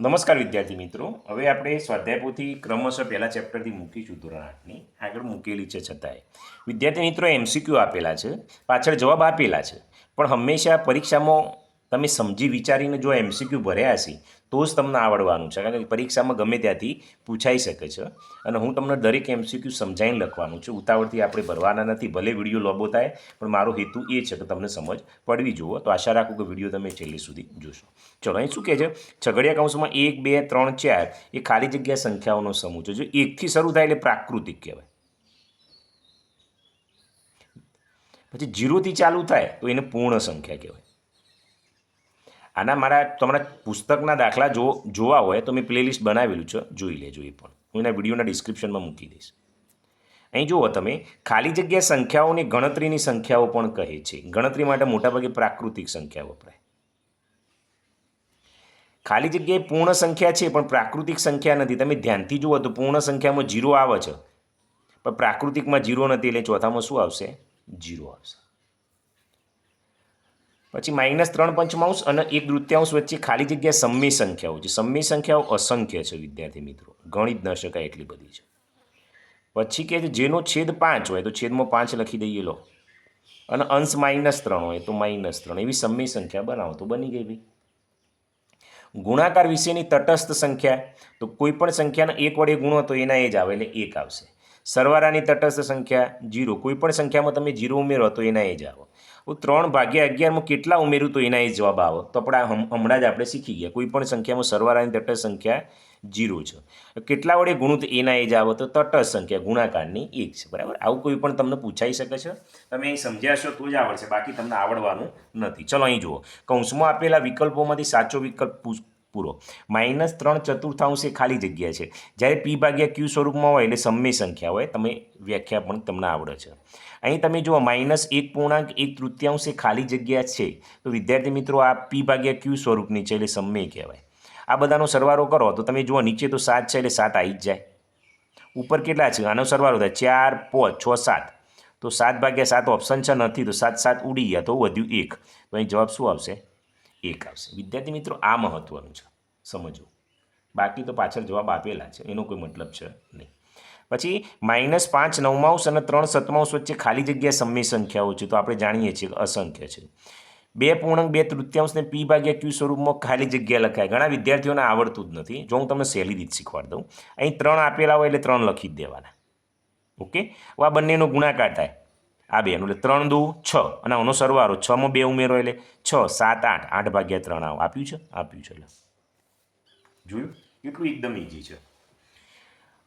નમસ્કાર વિદ્યાર્થી મિત્રો. હવે આપણે સ્વાધ્યાયપોથી ક્રમશઃ પહેલાં ચેપ્ટરથી મૂકીશું ધોરણ આઠની આગળ મૂકેલી છે છતાંય. વિદ્યાર્થી મિત્રો એમસીક્યુ આપેલા છે. પાછળ જવાબ આપેલા છે. પણ હંમેશા પરીક્ષામાં તમે સમજી વિચારીને જો એમસીક્યુ ભર્યા હશે, તો જ તમને આવડવાનું છે. કારણ કે પરીક્ષામાં ગમે ત્યાંથી પૂછાઈ શકે છે. અને હું તમને દરેક એમસીક્યુ સમજાવીને લખવાનું છું. ઉતાવળથી આપણે ભરવાના નથી, ભલે વીડિયો લોબો થાય, પણ મારો હેતુ એ છે કે તમને સમજ પડવી જુઓ. તો આશા રાખું કે વીડિયો તમે છેલ્લે સુધી જોશો. ચલો, અહીં શું કહે છે? છગડિયા કૌંસમાં એક, બે, ત્રણ, ચાર એ ખાલી જગ્યા સંખ્યાઓનો સમૂહ છે, જો એકથી શરૂ થાય એટલે પ્રાકૃતિક કહેવાય. પછી જીરોથી ચાલુ થાય તો એને પૂર્ણ સંખ્યા કહેવાય. આના મારા તમારા પુસ્તકના દાખલા જો જોવા હોય તો મેં પ્લેલિસ્ટ બનાવેલું છે. જોઈ લેજો એ પણ. હું એના વિડીયોના ડિસ્ક્રિપ્શનમાં મૂકી દઈશ. અહીં જુઓ તમે, ખાલી જગ્યા સંખ્યાઓને ગણતરીની સંખ્યાઓ પણ કહે છે. ગણતરી માટે મોટાભાગે પ્રાકૃતિક સંખ્યા વપરાય. ખાલી જગ્યાએ પૂર્ણ સંખ્યા છે, પણ પ્રાકૃતિક સંખ્યા નથી. તમે ધ્યાનથી જુઓ તો પૂર્ણ સંખ્યામાં જીરો આવે છે. પણ પ્રાકૃતિકમાં જીરો નથી એટલે ચોથામાં શું આવશે? જીરો આવશે. પછી માઇનસ ત્રણ પંચમાંશ અને એક દૃત્યાંશ વચ્ચે ખાલી જગ્યા સમ્મી સંખ્યાઓ છે. સમ્મી સંખ્યાઓ અસંખ્ય છે, વિદ્યાર્થી મિત્રો. ગણી જ ન શકાય એટલી બધી છે. પછી કે જેનો છેદ પાંચ હોય, તો છેદમાં પાંચ લખી દઈએ લો. અને અંશ માઇનસ ત્રણ હોય, તો માઇનસ ત્રણ. એવી સમ્મી સંખ્યા બનાવો, તો બની ગઈ ભાઈ. ગુણાકાર વિશેની તટસ્થ સંખ્યા, તો કોઈ પણ સંખ્યાને એક વડે ગુણો તો એના એ જ આવે, એટલે એક આવશે. સરવાળાની તટસ્થ સંખ્યા જીરો. કોઈ પણ સંખ્યામાં તમે જીરો ઉમેરો તો એના એ જ આવો. હું ત્રણ ભાગ્યા અગિયારમાં કેટલા ઉમેરું તો એના એ જવાબ આવો. તો આપણે હમણાં જ આપણે શીખી ગયા. કોઈ પણ સંખ્યામાં સરવાળાની તટસ્થ સંખ્યા જીરો છે. કેટલા વડે ગુણું તો એના એ જ આવો. તો તટસ્થ સંખ્યા ગુણાકારની એક છે. બરાબર? આવું કોઈ પણ તમને પૂછાઈ શકે છે? તમે અહીં સમજ્યાશો તો જ આવડશે બાકી તમને આવડવાનું નથી. ચલો અહીં જુઓ. કૌંસમાં આપેલા વિકલ્પોમાંથી સાચો વિકલ્પ પૂરો. માઇનસ ત્રણ ચતુર્થાંશ એ ખાલી જગ્યા છે. જ્યારે પી ભાગ્યા ક્યુ સ્વરૂપમાં હોય એટલે સમય સંખ્યા હોય. તમે વ્યાખ્યા પણ તમને આવડે છે. અહીં તમે જુઓ, માઇનસ એક પૂર્ણાંક એક તૃતીયાંશ એ ખાલી જગ્યા છે. તો વિદ્યાર્થી મિત્રો, આ પી ભાગ્યા ક્યુ સ્વરૂપની છે એટલે સમય કહેવાય. આ બધાનો સરવારો કરો, તો તમે જુઓ, નીચે તો સાત છે એટલે સાત આવી જ જાય. ઉપર કેટલા છે? આનો સરવારો થાય. ચાર, પાંચ, છ, સાત. તો સાત ભાગ્યા સાત ઓપ્શન છે નથી, તો સાત સાત ઉડી ગયા, તો વધ્યું એક. તો અહીં જવાબ શું આવશે? એક આવશે. વિદ્યાર્થી મિત્રો, આ મહત્વનું છે. સમજો. બાકી તો પાછળ જવાબ આપેલા છે. એનો કોઈ મતલબ છે નહીં. પછી માઇનસ પાંચ નવમાંશ અને ત્રણ સતમાંશ વચ્ચે ખાલી જગ્યા સમય સંખ્યાઓ છે, તો આપણે જાણીએ છીએ અસંખ્ય છે. બે પૂર્ણાંક, બે તૃતીયાંશને પી ભાગ્યા ક્યુ સ્વરૂપમાં ખાલી જગ્યા લખાય. ઘણા વિદ્યાર્થીઓને આવડતું જ નથી. જો હું તમને સહેલી રીત શીખવાડી દઉં. અહીં ત્રણ આપેલા હોય એટલે ત્રણ લખી જ દેવાના. ઓકે? આ બંનેનો ગુણાકાર થાય. આ બેનું, એટલે ત્રણ દુ છ. અને આનો સરવારો છમાં બે ઉમેરો એટલે છ, સાત, આઠ. આઠ ભાગ્યા ત્રણ આવો. આપ્યું છે? આપ્યું છે, એટલે. જોયું? કેટલું એકદમ ઇઝી છે.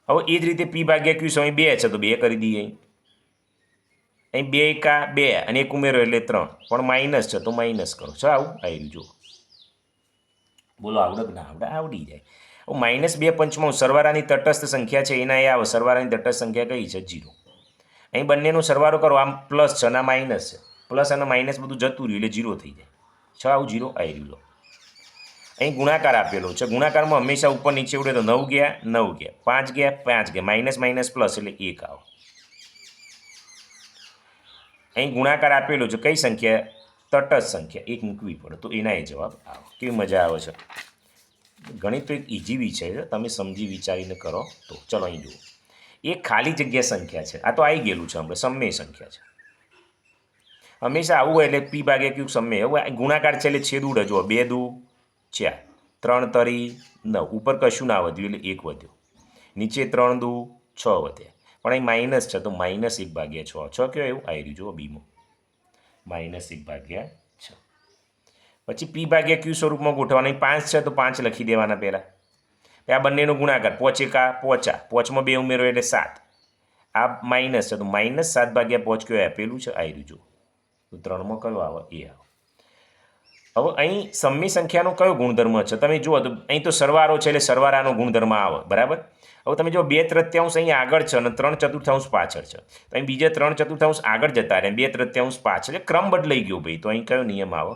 હવે એ જ રીતે પી ભાગ્યા ક્યુ સમય બે છે, તો બે કરી દઈએ અહીં. બે એકા બે અને એક ઉમેરો એટલે ત્રણ. પણ માઇનસ છે, તો માઇનસ કરો. છો આવું આવી જુઓ. બોલો, આવડે ના આવડે? આવડી જાય. હવે માઇનસ બે પંચમાં સરવારાની તટસ્થ સંખ્યા છે, એના એ આવે. સરવારાની તટસ્થ સંખ્યા કઈ છે? જીરો. અહીં બંનેનો સરવારો કરો, આમ પ્લસ છે અને માઇનસ છે. પ્લસ અને માઇનસ બધું જતું રહ્યું, એટલે જીરો થઈ જાય. છ આવું જીરો આવી રહ્યું લો. અહીં ગુણાકાર આપેલો છે. ગુણાકારમાં હંમેશા ઉપર નીચે ઉડે તો નવ ગયા નવ ગયા, પાંચ ગયા પાંચ ગયા, માઇનસ માઇનસ પ્લસ એટલે એક આવો. અહીં ગુણાકાર આપેલો છે કઈ સંખ્યા? તટસ્થ સંખ્યા. એક મૂકવી પડે તો એના એ જવાબ આવો. કેવી મજા આવે છે. ગણિત તો એક ઇઝી છે. તમે સમજી વિચારીને કરો તો. ચલો અહીં જુઓ. એ ખાલી જગ્યા સંખ્યા છે. આ તો આવી ગયેલું છે આપણે. સમય સંખ્યા છે. હંમેશા આવું હોય એટલે પી ભાગે કયું સમય. હવે ગુણાકાર છે એટલે છેદ ઉડે. જુઓ, બે દુ ચાર ત્રણ તરી નવ ઉપર કશું ના વધ્યું એટલે એક વધ્યો. નીચે ત્રણ દુ, છ વધ્યા પણ અહીં માઇનસ છે, તો માઇનસ એક ભાગ્યા છ. છ કયો એવું આવી રહ્યું, જુઓ, બીમો. માઇનસ એક ભાગ્યા છ. પછી પી ભાગ્યા ક્યુ સ્વરૂપમાં ગોઠવવાના. પાંચ છે, તો પાંચ લખી દેવાના પહેલાં. આ બંનેનો ગુણાકાર પોચ એકા પોચા. પોચમાં બે ઉમેરો એટલે સાત. આ માઇનસ છે, તો માઇનસ સાત ભાગ્યા પોચ કયો આપેલું છે આવી રહ્યું, જુઓ. તો ત્રણમાં કયો આવે? એ આવે. હવે અહીં સમ્મી સંખ્યાનો કયો ગુણધર્મ છે? તમે જુઓ તો અહીં તો સરવારો છે એટલે સરવારાનો ગુણધર્મ આવે, બરાબર? હવે તમે જો બે તૃત્યાંશ અહીં આગળ છે અને ત્રણ ચતુર્થાંશ પાછળ છે. તો અહીં બીજા ત્રણ ચતુર્થાંશ આગળ જતા રહે, બે તૃત્યાંશ પાછળ. ક્રમ બદલાઈ ગયો ભાઈ. તો અહીં કયો નિયમ આવે?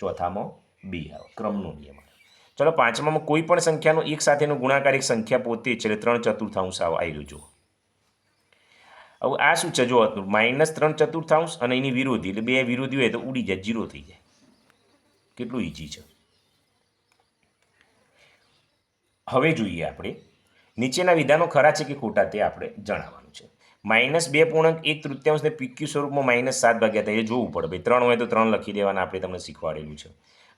ચોથામાં બી આવે, ક્રમનો નિયમ આવે. ચલો, પાંચમામાં કોઈ પણ સંખ્યાનો એક સાથેનો ગુણાકાર એક સંખ્યા પોતે છે એટલે ત્રણ ચતુર્થાંશ આવો આવી જુઓ. હવે આ શું છે? જો માઇનસ ત્રણ ચતુર્થાંશ અને એની વિરોધી. એટલે બે વિરોધી હોય તો ઉડી જાય જીરો થઈ જાય. કેટલું ઇઝી છે? હવે જોઈએ આપણે. નીચેના વિધાનો ખરા છે કે ખોટા તે આપણે જણાવવાનું છે. માઇનસ બે પૂર્ણાંક એક તૃતીયાંશને પીક્યુ સ્વરૂપમાં માઇનસ સાત ભાગ્યા થાય એ જોવું પડે. ભાઈ, ત્રણ હોય તો ત્રણ લખી દેવાના, આપણે તમને શીખવાડેલું છે.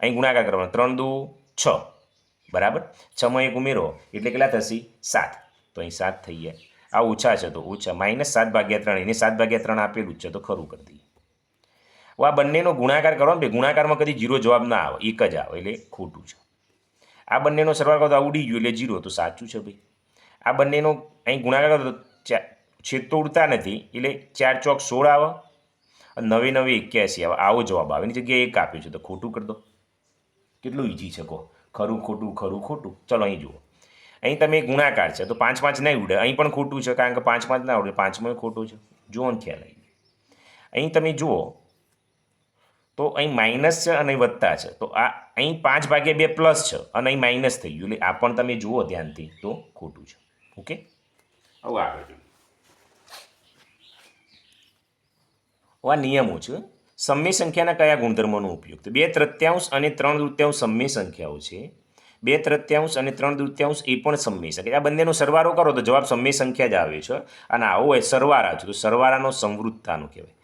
અહીં ગુણાકાર કરવાનો. ત્રણ, દુ, છ. બરાબર? છમાં એક ઉમેરો, એટલે કેટલા થશે? સાત. તો અહીં સાત થઈ ગયા આ ઓછા છે તો ઓછા. માઇનસ સાત ભાગ્યા ત્રણ, એને સાત ભાગ્યા ત્રણ આપેલું જ છે, તો ખરું કરી દઈએ. આ બંનેનો ગુણાકાર કરો ને ગુણાકારમાં કદી જીરો જવાબ ના આવે. એક જ આવે. એટલે ખોટું છે. આ બંનેનો સરવાળો કરો તો આ ઉડી ગયું એટલે જીરો. તો સાચું છે ભાઈ. આ બંનેનો અહીં ગુણાકાર કરો તો છેદ તો ઉડતા નથી. એટલે ચાર ચોક સોળ આવે. નવે નવે એક્યાસી આવે. આવો જવાબ આવે. એની જગ્યાએ એક આપ્યું છે. તો ખોટું કરી દો. કેટલું ઈજી છે કહો. ખરું ખોટું ખરું ખોટું. ચલો અહીં જુઓ. અહીં તમે ગુણાકાર છે. તો પાંચ પાંચ નહીં ઉડે. અહીં પણ ખોટું છે. કારણ કે પાંચ પાંચ ના ઉડે. પાંચમાં ખોટું છે. જુઓ ને ખ્યાલ આવી અહીં તમે જુઓ. તો અહીં માઇનસ છે અને અહીં વત્તા છે. તો આ અહીં પાંચ ભાગ્યા બે પ્લસ છે અને અહીં માઇનસ થઈ ગયું. એટલે આ પણ તમે જુઓ ધ્યાનથી તો ખોટું છે. ઓકે? હવે આગળ જોઈએ. આ નિયમો છે. સમય સંખ્યાના કયા ગુણધર્મોનો ઉપયોગ? તો બે તૃત્યાંશ અને ત્રણ દૃત્યાંશ સમય સંખ્યાઓ છે. બે તૃત્યાંશ અને ત્રણ દૃત્યાંશ એ પણ સમય સંખ્યા. આ બંનેનો સરવારો કરો તો જવાબ સમય સંખ્યા જ આવે છે. અને આવો હોય સરવાળા છે. તો સરવાળાનો સંવૃત્તાનો કહેવાય.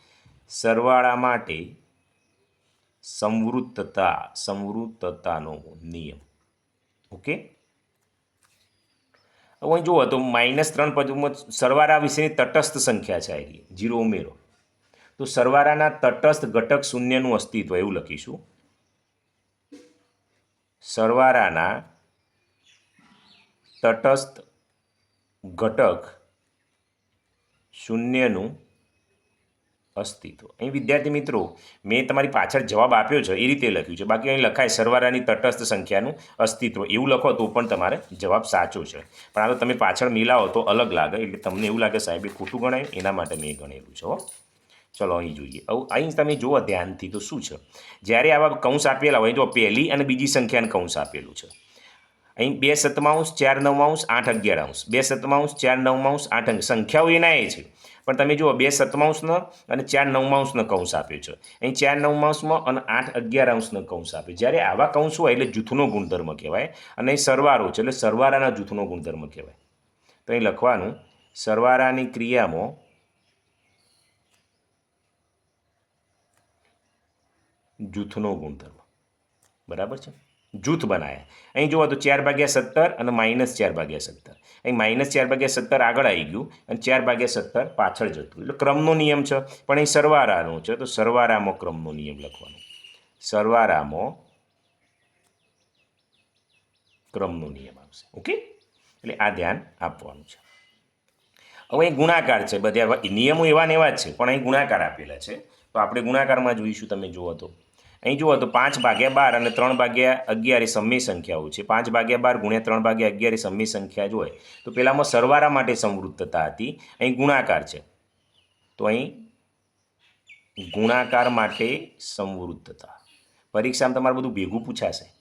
સરવાળા માટે સંવૃત્તતા સંવૃત્તતાનો નિયમ. ઓકે? હવે જુઓ, તો માઇનસ ત્રણ પદમાં સરવારા વિશેની તટસ્થ સંખ્યા છે આવી જીરો ઉમેરો. તો સરવારાના તટસ્થ ઘટક શૂન્યનું અસ્તિત્વ, એવું લખીશું. સરવારાના તટસ્થ ઘટક શૂન્યનું અસ્તિત્વ. અહીં વિદ્યાર્થી મિત્રો, મેં તમારી પાછળ જવાબ આપ્યો છે, એ રીતે લખ્યું છે. બાકી અહીં લખાય, સરવારાની તટસ્થ સંખ્યાનું અસ્તિત્વ. એવું લખો તો પણ તમારે જવાબ સાચો છે. પણ આ તો તમે પાછળ મિલાવો તો અલગ લાગે, એટલે તમને એવું લાગે સાહેબ, એ ખોટું ગણાયું, એના માટે મેં ગણેલું છે ચલો અહીં જોઈએ. અહીં તમે જુઓ ધ્યાનથી તો શું છે? જ્યારે આવા કૌંસ આપેલા હોય જો પહેલી અને બીજી સંખ્યાને કૌંસ આપેલું છે. અહીં બે સતમાંશ, ચાર નવમાંશ, આઠ અગિયાર અંશ બે સતમાંશ, ચાર નવમાંશ, આઠ અંશ સંખ્યાઓ એના એ છે. પણ તમે જુઓ, બે સતમાંશનો અને ચાર નવમાંશનો કૌંસ આપ્યો છે. અહીં ચાર નવમાંશમાં અને આઠ અગિયાર અંશનો કૌંસ આપ્યો જ્યારે આવા કૌંસ હોય એટલે જૂથનો ગુણધર્મ કહેવાય અને અહીં સરવારો છે એટલે સરવાળાના જૂથનો ગુણધર્મ કહેવાય. તો અહીં લખવાનું, સરવાળાની ક્રિયામાં જૂથનો ગુણધર્મ. બરાબર છે? જૂથ બનાવ્યા અહીં જુઓ તો ચાર ભાગ્યા સત્તર અને માઇનસ ચાર ભાગ્યા સત્તર. અહીં માઇનસ ચાર ભાગ્યા સત્તર આગળ આવી ગયું અને ચાર ભાગ્યા સત્તર પાછળ જતું એટલે ક્રમનો નિયમ છે. પણ અહીં સરવારાનો છે. તો સરવારામાં ક્રમનો નિયમ લખવાનો. સરવારામાં ક્રમનો નિયમ આવશે. ઓકે? એટલે આ ધ્યાન આપવાનું છે. હવે અહીં ગુણાકાર છે. બધા નિયમો એવા ને એવા જ છે. પણ અહીં ગુણાકાર આપેલા છે. તો આપણે ગુણાકારમાં જોઈશું. તમે જુઓ તો. અહીં જુઓ તો પાંચ ભાગ્યા બાર અને ત્રણ ભાગ્યા અગિયાર એ સમ્મી સંખ્યાઓ છે. પાંચ ભાગ્યા બાર ગુણ્યા ત્રણ ભાગ્યા અગિયાર એ સમય સંખ્યા જ હોય. તો પહેલાંમાં સરવારા માટે સમૃદ્ધતા હતી. અહીં ગુણાકાર છે. તો અહીં ગુણાકાર માટે સમવૃદ્ધતા પરીક્ષામાં તમારે બધું ભેગું પૂછાશે.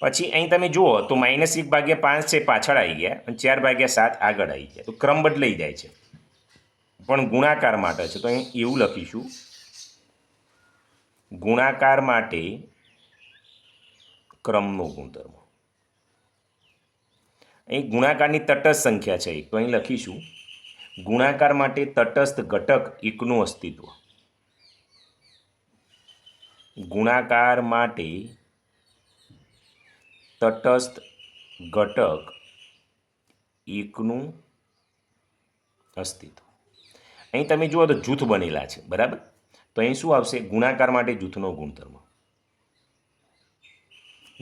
પછી અહીં તમે જુઓ તો માઇનસ એક ભાગ્યા પાંચ છે, પાછળ આવી ગયા અને ચાર ભાગ્યા સાત આગળ આવી ગયા. તો ક્રમ બદલાઈ જાય છે. પણ ગુણાકાર માટે છે. તો અહીં એવું લખીશું. ગુણાકાર માટે ક્રમનો ગુણધર્મ. અહીં ગુણાકારની તટસ્થ સંખ્યા છે, તો અહીં લખીશું. ગુણાકાર માટે તટસ્થ ઘટક એકનું અસ્તિત્વ. ગુણાકાર માટે તટસ્થ ઘટક એકનું અસ્તિત્વ. અહીં તમે જુઓ તો જૂથ બનેલા છે, બરાબર? તો અહીં શું આવશે? ગુણાકાર માટે જૂથનો ગુણધર્મ.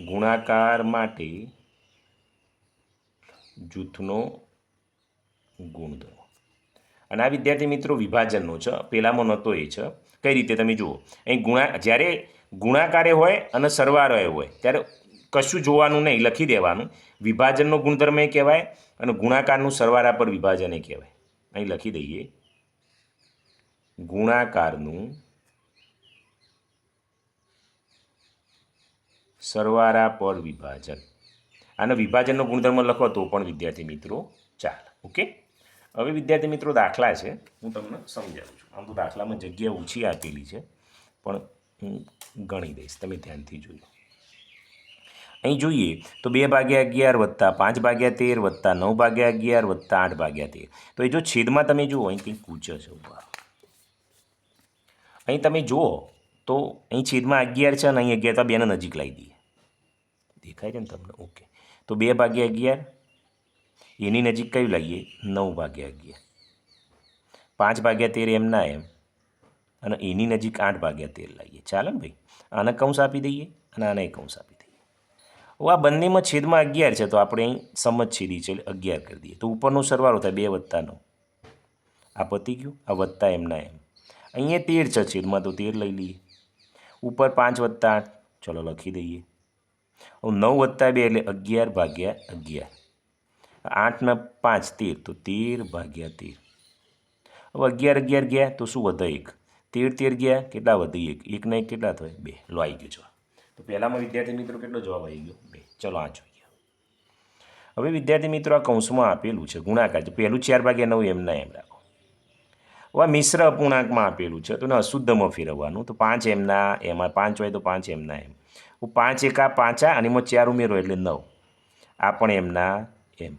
ગુણાકાર માટે જૂથનો ગુણધર્મ. અને આ વિદ્યાર્થી મિત્રો વિભાજનનો છે. પહેલામાં નહોતો એ છે. કઈ રીતે? તમે જુઓ. અહીં ગુણા, જ્યારે ગુણાકારે હોય અને સરવારોએ હોય, ત્યારે કશું જોવાનું નહીં, લખી દેવાનું. વિભાજનનો ગુણધર્મ એ કહેવાય અને ગુણાકારનું સરવારા પર વિભાજન એ કહેવાય. અહીં લખી દઈએ. ગુણાકારનું સરવાળા પર વિભાજન. આનો વિભાજનનો ગુણધર્મ લખો તો પણ વિદ્યાર્થી મિત્રો ચાલ, ઓકે? હવે વિદ્યાર્થી મિત્રો દાખલા છે. હું તમને સમજાવું છું. આમ તો દાખલામાં જગ્યા ઓછી આપેલી છે, પણ હું ગણી દઈશ. તમે ધ્યાનથી જોજો. અહીં જોઈએ તો બે ભાગ્યા અગિયાર વત્તા પાંચ ભાગ્યા તેર વત્તા નવ ભાગ્યા અગિયાર વત્તા આઠ ભાગ્યા તેર. તો એ જો છેદમાં તમે જુઓ, અહીં કંઈક પૂછે છે. ઊભા અહીં તમે જુઓ તો અહીં છેદમાં અગિયાર છે અને અહીં અગિયાર તો બેને નજીક લાવી દઈએ. દેખાય છે ને તમને? ઓકે. તો બે ભાગ્યા અગિયાર? એની નજીક કયું લાવીએ નવ ભાગ્યા અગિયાર. પાંચ ભાગ્યા તેર એમ ના એમ. અને એની નજીક આઠ ભાગ્યા તેર લાવીએ ચાલે ને ભાઈ? આને કૌંસ આપી દઈએ અને આને કૌંસ આપી દઈએ. હવે આ બંનેમાં છેદમાં અગિયાર છે, તો આપણે અહીં સમજ છેદી છે, એટલે અગિયાર કરી દઈએ. તો ઉપરનો સરવાળો થાય બે વત્તા નવ. આ પતી ગયું? આ વત્તા એમના એમ. અહીંયા તેર છે છેદમાં, તો તેર લઈ લઈએ. ઉપર પાંચ વત્તા આઠ. ચલો, લખી દઈએ. નવ વત્તા બે એટલે અગિયાર ભાગ્યા અગિયાર. આઠના પાંચ તેર, તો તેર ભાગ્યા તેર. હવે અગિયાર અગિયાર ગયા, તો શું વધે એક? તેર તેર ગયા, કેટલા વધે એક? એકના એક કેટલા થાય? બે. લો આવી ગયો જવાબ. તો પહેલામાં વિદ્યાર્થી મિત્રો કેટલો જવાબ આવી ગયો? બે. ચલો, આ જોઈએ. હવે વિદ્યાર્થી મિત્રો આ કૌંસમાં આપેલું છે ગુણાકાર. છે પહેલું ચાર ભાગ્યા નવ, એમના એમ રાખો. હવે મિશ્ર અપૂર્ણાંકમાં આપેલું છે, તો એને અશુદ્ધમાં ફેરવવાનું. તો પાંચ એમના, એમાં પાંચ હોય તો પાંચ એમના એમ. પાંચ એકા પાંચા અને એમાં ચાર ઉમેરો એટલે નવ. આ પણ એમના એમ.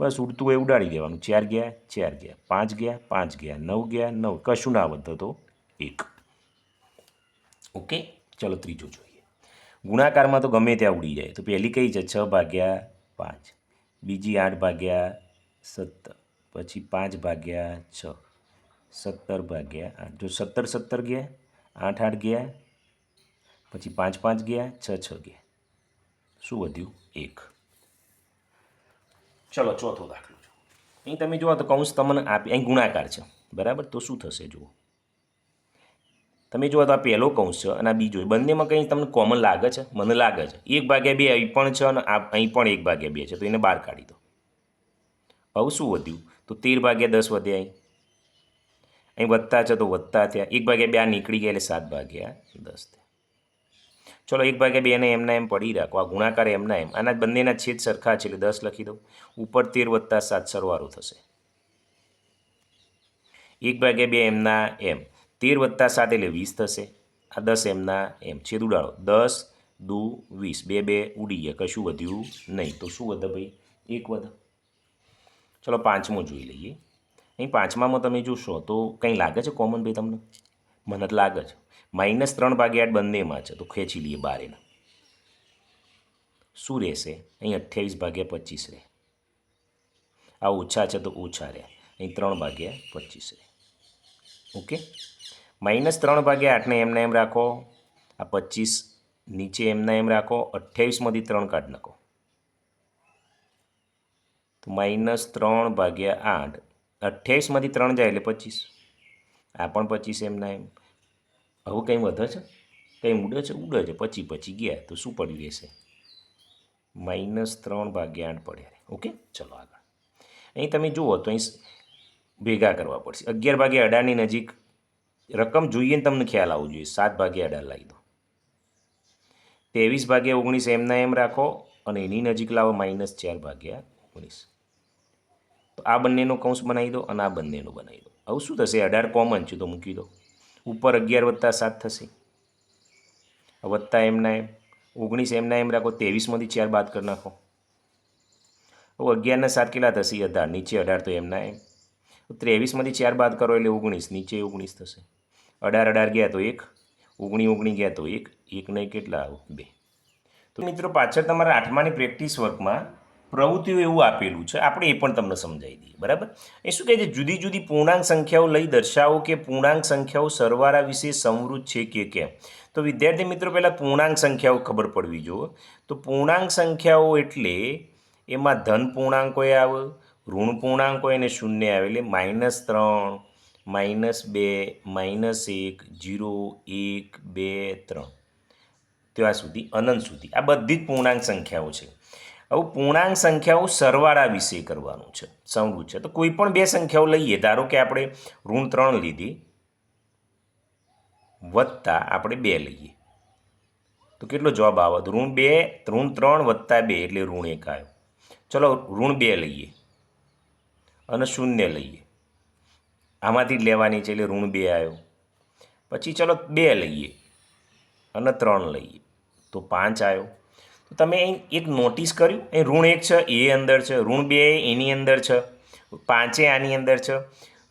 બસ ઉડતું હોય ઉડાડી દેવાનું. ચાર ગયા ચાર ગયા. પાંચ ગયા પાંચ ગયા. નવ ગયા, નવ. કશું ના વધતો તો એક. ઓકે ચલો ત્રીજો જોઈએ. ગુણાકારમાં તો ગમે ત્યાં ઉડી જાય. તો પહેલી કઈ છે? છ ભાગ્યા પાંચ. બીજી આઠ ભાગ્યા સત્તર. પછી પાંચ ભાગ્યા છ. સત્તર ભાગ્યા આઠ. જો સત્તર સત્તર ગયા, આઠ આઠ ગયા પછી પાંચ પાંચ ગયા, છ છ ગયા. શું વધ્યું? એક. ચલો, ચોથો દાખલો અહીં તમે જુઓ તો કૌંસ તમને આપી, અહીં ગુણાકાર છે. બરાબર? તો શું થશે જુઓ. તમે જુઓ તો આ પહેલો કૌંસ છે અને આ બીજો બંનેમાં કંઈ તમને કોમન લાગે છે? મને લાગે છે. એક ભાગ્યા બે અહીં પણ છે અને આ અહીં પણ એક ભાગ્યા બે છે. તો એને બહાર કાઢી દો. હવે શું વધ્યું? તો તેર ભાગ્યા દસ વધ્યા અહીં. અહીં વધતા છે તો વધતા થયા. એક ભાગ્યા બે આ નીકળી ગયા એટલે સાત ભાગ્યા દસ થયા. ચલો, એક ભાગે બેને એમના એમ પડી રાખો. આ ગુણાકાર એમના એમ. આના બંનેના છેદ સરખા છે એટલે દસ લખી દઉં. ઉપર તેર વત્તા સાત સરવારો થશે. એક ભાગે બે એમના એમ. તેર વત્તા સાત એટલે વીસ થશે. આ દસ એમના એમ. છેદ ઉડાડો. દસ દુ વીસ. બે બે ઉડી ગયા. કશું વધ્યું નહીં. તો શું વધે ભાઈ? એક વધે. ચલો, પાંચમો જોઈ લઈએ. અહીં પાંચમામાં તમે જોશો તો કંઈ લાગે છે કોમન ભાઈ તમને? મને લાગે છે. માઇનસ ત્રણ ભાગ્યા આઠ બંનેમાં છે, તો ખેંચી લઈએ બાર શું રહેશે? અહીં અઠ્યાવીસ ભાગ્યા પચીસ રહે. આ ઓછા છે તો ઓછા રહે. અહીં ત્રણ ભાગ્યા પચીસ રહે. ઓકે? માઇનસ ત્રણ ભાગ્યા આઠને એમને એમ રાખો. આ પચીસ નીચે એમને એમ રાખો. અઠ્યાવીસમાંથી ત્રણ કાઢ નાખો. તો માઇનસ ત્રણ ભાગ્યા આઠ. અઠ્યાવીસમાંથી ત્રણ જાય એટલે પચીસ. આ પણ પચીસ એમના એમ. હવે કંઈ વધે છે? કંઈ ઉડે છે? ઉડે છે. પછી પછી ગયા. તો શું પડ્યું રહેશે? માઇનસ ત્રણ ભાગ્યા આઠ પડે ઓકે? ચલો આગળ. અહીં તમે જુઓ, તો અહીં ભેગા કરવા પડશે. અગિયાર ભાગ્યા અઢારની નજીક રકમ જોઈએ ને તમને ખ્યાલ આવવો જોઈએ. સાત ભાગ્યા અઢાર લાવી દો. ત્રેવીસ ભાગ્યા ઓગણીસ એમના એમ રાખો અને એની નજીક લાવો માઇનસ ચાર ભાગ્યા ઓગણીસ. તો આ બંનેનો કૌંસ બનાવી દો અને આ બંનેનો બનાવી દો. હવે શું થશે, અઢાર કોમન છે તો મૂકી દો. ઉપર અગિયાર વત્તા સાત થશે. વત્તા એમના એમ, ઓગણીસ એમના એમ રાખો, ત્રેવીસમાંથી ચાર બાદ કરી નાખો. હવે અગિયારના સાત કેટલા થશે? અઢાર. નીચે અઢાર તો એમના એમ. ત્રેવીસમાંથી ચાર બાદ કરો એટલે ઓગણીસ. નીચે ઓગણીસ થશે. અઢાર અઢાર ગયા તો એક, ઓગણી ઓગણી ગયા તો એક એક નહીં કેટલા? બે. તો મિત્રો પાછળ તમારા આઠમાની પ્રેક્ટિસ વર્કમાં પ્રવૃત્તિઓ એવું આપેલું છે, આપણે એ પણ તમને સમજાવી દઈએ, બરાબર? એ શું કહે છે? જુદી જુદી પૂર્ણાંક સંખ્યાઓ લઈ દર્શાવો કે પૂર્ણાંક સંખ્યાઓ સરવાળા વિશે સમૃદ્ધ છે કે કેમ? તો વિદ્યાર્થી મિત્રો, પહેલાં પૂર્ણાંક સંખ્યાઓ ખબર પડવી જોઈએ તો પૂર્ણાંક સંખ્યાઓ એટલે એમાં ધન પૂર્ણાંકોએ આવે, ઋણ પૂર્ણાંકો અને શૂન્ય આવે, એટલે માઇનસ ત્રણ, માઇનસ બે, માઇનસ એક, જીરો, એક, બે, ત્રણ. ત્યાં સુધી, અનંત સુધી. આ બધી જ પૂર્ણાંક સંખ્યાઓ છે. હવે પૂર્ણાંક સંખ્યાઓ સરવાળા વિશે કરવાનું છે. સમજવું છે. તો કોઈ પણ બે સંખ્યાઓ લઈએ, ધારો કે આપણે ઋણ ત્રણ લીધી, વત્તા આપણે બે લઈએ. તો કેટલો જવાબ આવે? ઋણ બે, ઋણ ત્રણ વત્તા બે એટલે ઋણ એક આવ્યો. ચલો ઋણ બે લઈએ અને શૂન્ય લઈએ. આમાંથી જ લેવાની છે એટલે ઋણ બે આવ્યો. પછી ચલો બે લઈએ અને ત્રણ લઈએ. તો પાંચ આવ્યો. તો તમે એક નોટિસ કર્યું. એ ઋણ એક છે, એ અંદર છે, ઋણ બે એની અંદર છે, પાંચે આની અંદર છે.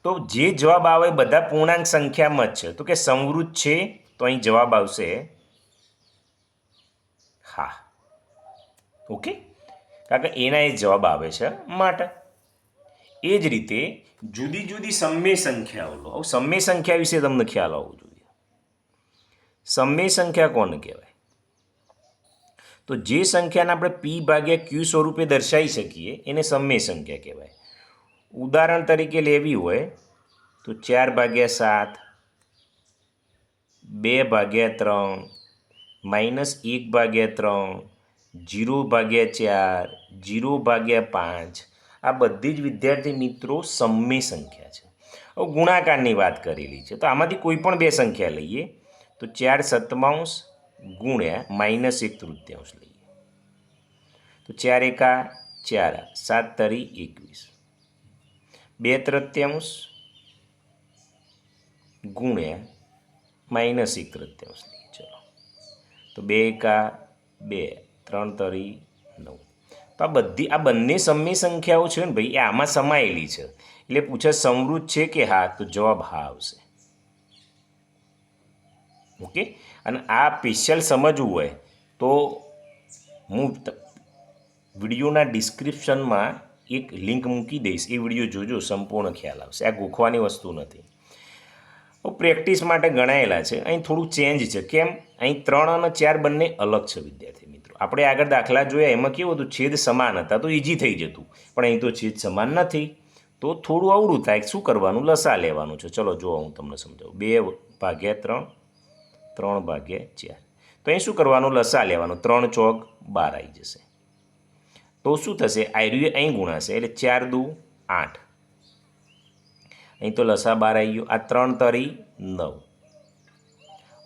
તો જે જવાબ આવે બધા પૂર્ણાંક સંખ્યામાં જ છે. તો કે સમૃદ્ધ છે તો અહીં જવાબ આવશે હા. ઓકે? કારણ કે એના એ જવાબ આવે છે માટે. એ જ રીતે જુદી જુદી સમય સંખ્યાઓ લો સમય સંખ્યા વિશે તમને ખ્યાલ આવવો જોઈએ. સમય સંખ્યા કોને કહેવાય? તો જે સંખ્યાને આપણે પી ભાગ્યા ક્યુ સ્વરૂપે દર્શાવી શકીએ, એને સમય સંખ્યા કહેવાય. ઉદાહરણ તરીકે લેવી હોય, તો ચાર ભાગ્યા સાત, બે ભાગ્યા ત્રણ, માઇનસ એક ભાગ્યા ત્રણ, જીરો ભાગ્યા ચાર, જીરો ભાગ્યા પાંચ. આ બધી જ વિદ્યાર્થી મિત્રો સમય સંખ્યા છે. હવે ગુણાકારની વાત કરેલી છે. તો આમાંથી કોઈ પણ બે સંખ્યા લઈએ. તો ચાર સત્તાંશ ગુણ્યા માઇનસ એક તૃતીયાંશ લઈએ. તો ચાર એકા ચાર, સાત તરી એકવીસ. બે તૃત્યાંશ ગુણ્યા માઇનસ એક તૃત્યાંશ લઈએ, ચલો. તો બે એકા બે, ત્રણ તરી નવ. તો આ બધી, આ બંને સમય સંખ્યાઓ છે ને ભાઈ, એ આમાં સમાયેલી છે. એટલે પૂછે સમૃદ્ધ છે કે હા? તો જવાબ હા આવશે. ઓકે? અને આ સ્પેશિયલ સમજવું હોય તો હું વિડીયોના ડિસ્ક્રિપ્શનમાં એક લિંક મૂકી દઈશ. એ વીડિયો જોજો, સંપૂર્ણ ખ્યાલ આવશે. આ ગોખવાની વસ્તુ નથી. પ્રેક્ટિસ માટે ગણાયેલા છે. અહીં થોડું ચેન્જ છે. કેમ? અહીં ત્રણ અને ચાર બંને અલગ છે, વિદ્યાર્થી મિત્રો. આપણે આગળ દાખલા જોયા, એમાં કેવું હતું? છેદ સમાન હતા, તો ઇઝી થઈ જતું. પણ અહીં તો છેદ સમાન નથી. તો થોડું અવળું થાય. શું કરવાનું? લસા લેવાનું છે. ચલો, જો હું તમને સમજાવું. બે ભાગ્યા ત્રણ ત્રણ ભાગ્યા ચાર. તો અહીં શું કરવાનું? લસા લેવાનું. ત્રણ ચોક બાર આવી જશે. તો શું થશે? આયર્યુ અહીં ગુણાશે. એટલે ચાર દુ આઠ. અહીં તો લસા બાર આવી ગયો. આ ત્રણ તરી નવ.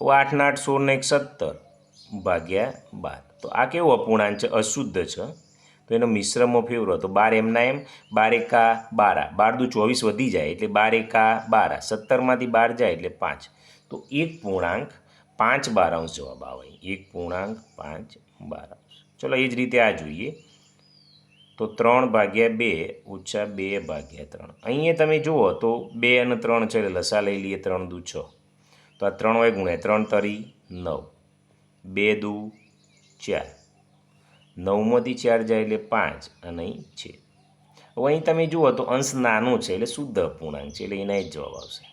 ઓ આઠના આઠ સોળ ને એક સત્તર ભાગ્યા બાર. તો આ કેવું અપૂર્ણાંક છે? અશુદ્ધ છે. તો એનો મિશ્રમાં ફેવરો. હતો બાર એમના એમ? બાર એકા બારા. બાર દુ ચોવીસ વધી જાય એટલે બાર એકા બારા. સત્તરમાંથી બાર જાય એટલે પાંચ. તો એક પૂર્ણાંક પાંચ બારાંશ જવાબ આવે. એક પૂર્ણાંક પાંચ બારાંશ ચલો એ જ રીતે આ જોઈએ. તો ત્રણ ભાગ્યા બે ઓછા બે ભાગ્યા ત્રણ. અહીંયા તમે જુઓ તો બે અને ત્રણ છે એટલે લસા લઈ લઈએ ત્રણ દુ છ. તો આ ત્રણ હોય ગુણ્યા ત્રણ તરી નવ. બે દુ ચાર. નવમાંથી ચાર જાય એટલે પાંચ અને અહીં છે. હવે અહીં તમે જુઓ તો અંશ નાનો છે એટલે શુદ્ધ અપૂર્ણાંક છે એટલે એના જ જવાબ આવશે.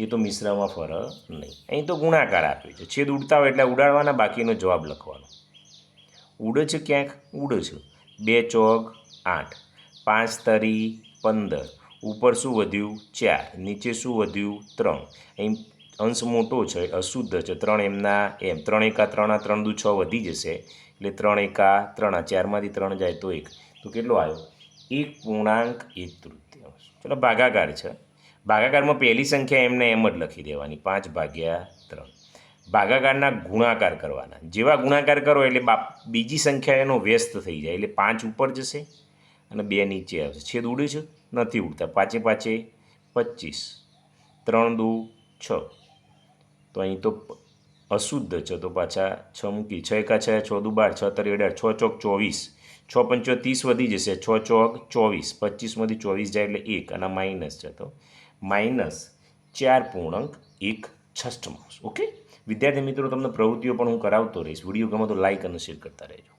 એ તો મિશ્રમાં ફરક નહીં. અહીં તો ગુણાકાર આપ્યો છે. છેદ ઉડતા હોય એટલે ઉડાડવાના, બાકીનો જવાબ લખવાનો. ઉડે છે ક્યાંક? ઉડે છે. બે ચોક, આઠ. પાંચ તરી, પંદર. ઉપર શું વધ્યું? ચાર. નીચે શું વધ્યું? ત્રણ. અહીં અંશ મોટો છે, અશુદ્ધ છે. ત્રણ એમના એમ. ત્રણ એકા ત્રણ ત્રણ દુ છ વધી જશે. એટલે ત્રણ એકા ત્રણ આ ચારમાંથી ત્રણ જાય તો એક. તો કેટલો આવ્યો? એક પૂર્ણાંક એક તૃતીયાંશ. ચલો ભાગાકાર છે. ભાગાકારમાં પહેલી સંખ્યા એમને એમ જ લખી દેવાની, પાંચ ભાગ્યા ત્રણ. ભાગાકારના ગુણાકાર કરવાના. જેવા ગુણાકાર કરો એટલે બા બીજી સંખ્યા એનો વ્યસ્ત થઈ જાય, એટલે પાંચ ઉપર જશે અને બે નીચે આવશે. છેદ ઉડે છે? નથી ઉડતા. પાંચે પાંચે પચીસ. ત્રણ દુ છ. તો અહીં તો અશુદ્ધ છે. તો પાછા છ મૂકી. છ એકા છ છ દુ બાર, છ તરી અઢાર, છ ચોક ચોવીસ. છ પંચો ત્રીસ વધી જશે. છ ચોક ચોવીસ. પચીસમાંથી ચોવીસ જાય એટલે એક અને માઇનસ છે. તો માઇનસ ચાર પૂર્ણાંક એક છઠ્ઠમાંશ ઓકે વિદ્યાર્થી મિત્રો, તમને પ્રવૃત્તિઓ પણ હું કરાવતો રહીશ. વીડિયો ગમે તો લાઇક અને શેર કરતા રહેજો.